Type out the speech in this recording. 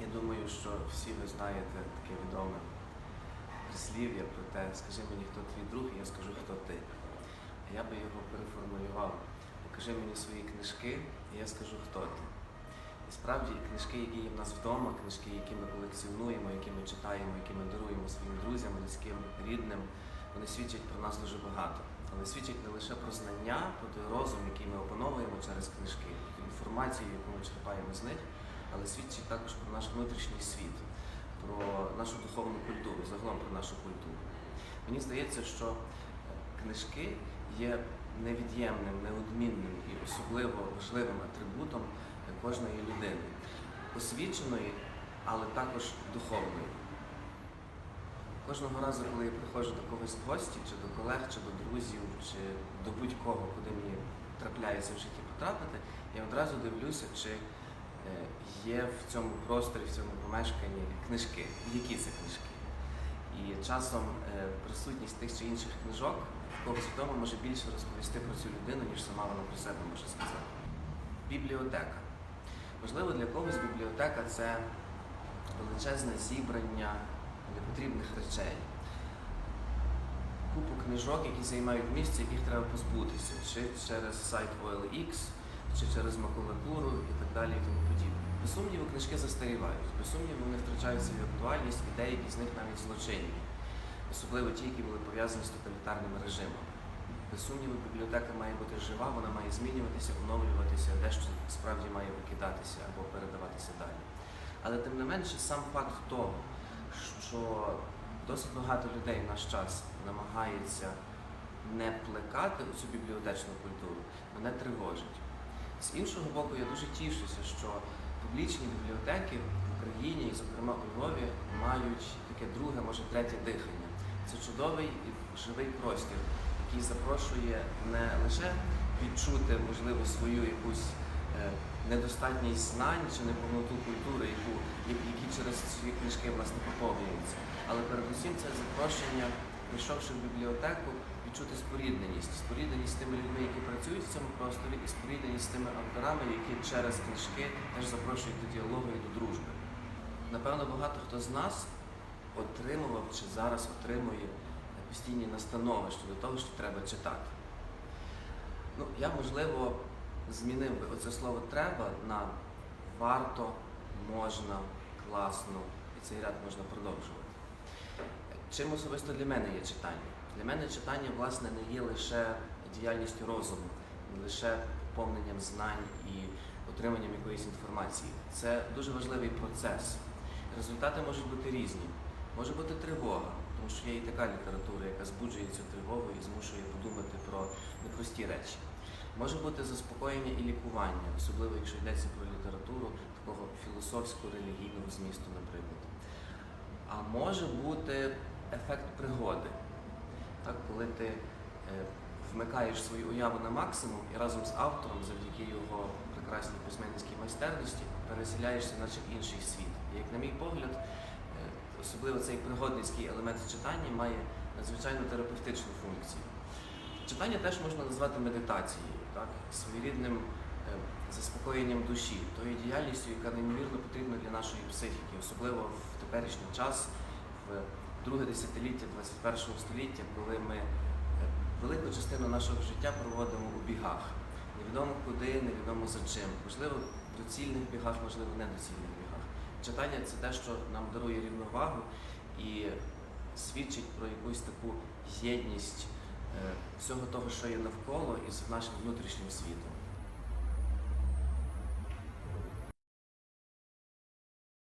Я думаю, що всі ви знаєте таке відоме прислів'я про те, скажи мені, хто твій друг, і я скажу, хто ти. А я би його переформулював. Покажи мені свої книжки, і я скажу, хто ти. І справді книжки, які є в нас вдома, книжки, які ми колекціонуємо, які ми читаємо, які ми даруємо своїм друзям, близьким, рідним, вони свідчать про нас дуже багато. Вони свідчать не лише про знання, про той розум, який ми опановуємо через книжки, інформацію, яку ми черпаємо з них, але свідчить також про наш внутрішній світ, про нашу духовну культуру, загалом про нашу культуру. Мені здається, що е, книжки є невід'ємним, неодмінним і особливо важливим атрибутом е, кожної людини, освіченої, але також духовної. Кожного разу, коли я приходжу до когось в гості, чи до колег, чи до друзів, чи до будь-кого, куди мені трапляється в житті потрапити, я одразу дивлюся, чи є в цьому просторі, в цьому помешканні книжки, які це книжки. І часом е, присутність тих чи інших книжок в когось вдома може більше розповісти про цю людину, ніж сама вона про себе може сказати. Бібліотека. Можливо, для когось бібліотека це величезне зібрання непотрібних речей. Купу книжок, які займають місце, яких треба позбутися, чи через сайт OLX, чи через макулатуру і так далі. Без сумніву, книжки застарівають, без сумніву, вони втрачають свою актуальність і деякі з них навіть злочинні, особливо ті, які були пов'язані з тоталітарними режимами. Без сумніву, бібліотека має бути жива, вона має змінюватися, оновлюватися, дещо справді має викидатися або передаватися далі. Але тим не менше, сам факт того, що досить багато людей в наш час намагається не плекати цю бібліотечну культуру, мене тривожить. З іншого боку, я дуже тішуся, що публічні бібліотеки в Україні, і, зокрема у Львові, мають таке друге, може третє дихання. Це чудовий і живий простір, який запрошує не лише відчути, можливо, свою якусь е, недостатність знань чи неповноту культури, яку, які через свої книжки власне поповнюються, але передусім це запрошення, прийшовши в бібліотеку, відчути спорідненість, спорідненість з тими людьми, які працюють в цьому просторі, і спорідненість з тими авторами, які через книжки теж запрошують до діалогу і до дружби. Напевно, багато хто з нас отримував чи зараз отримує постійні настанови щодо того, що треба читати. Ну, я, можливо, змінив би оце слово треба на варто, можна, класно, і цей ряд можна продовжувати. Чим особисто для мене є читання? Для мене читання, власне, не є лише діяльністю розуму, не лише поповненням знань і отриманням якоїсь інформації. Це дуже важливий процес. Результати можуть бути різні. Може бути тривога, тому що є і така література, яка збуджує цю тривогу і змушує подумати про непрості речі. Може бути заспокоєння і лікування, особливо якщо йдеться про літературу такого філософсько-релігійного змісту, наприклад. А може бути ефект пригоди, так, коли ти е, вмикаєш свою уяву на максимум і разом з автором, завдяки його прекрасній письменницькій майстерності, переселяєшся наче в інший світ. І як на мій погляд, е, особливо цей пригодницький елемент читання має надзвичайно терапевтичну функцію. Читання теж можна назвати медитацією, так? своєрідним е, заспокоєнням душі, тою діяльністю, яка неймовірно потрібна для нашої психіки, особливо в теперішній час, в друге десятиліття 21 століття, коли ми е, велику частину нашого життя проводимо у бігах. Невідомо куди, невідомо за чим. Можливо, в доцільних бігах, можливо, недоцільних бігах. Читання це те, що нам дарує рівновагу і свідчить про якусь таку єдність е, всього того, що є навколо, із нашим внутрішнім світом.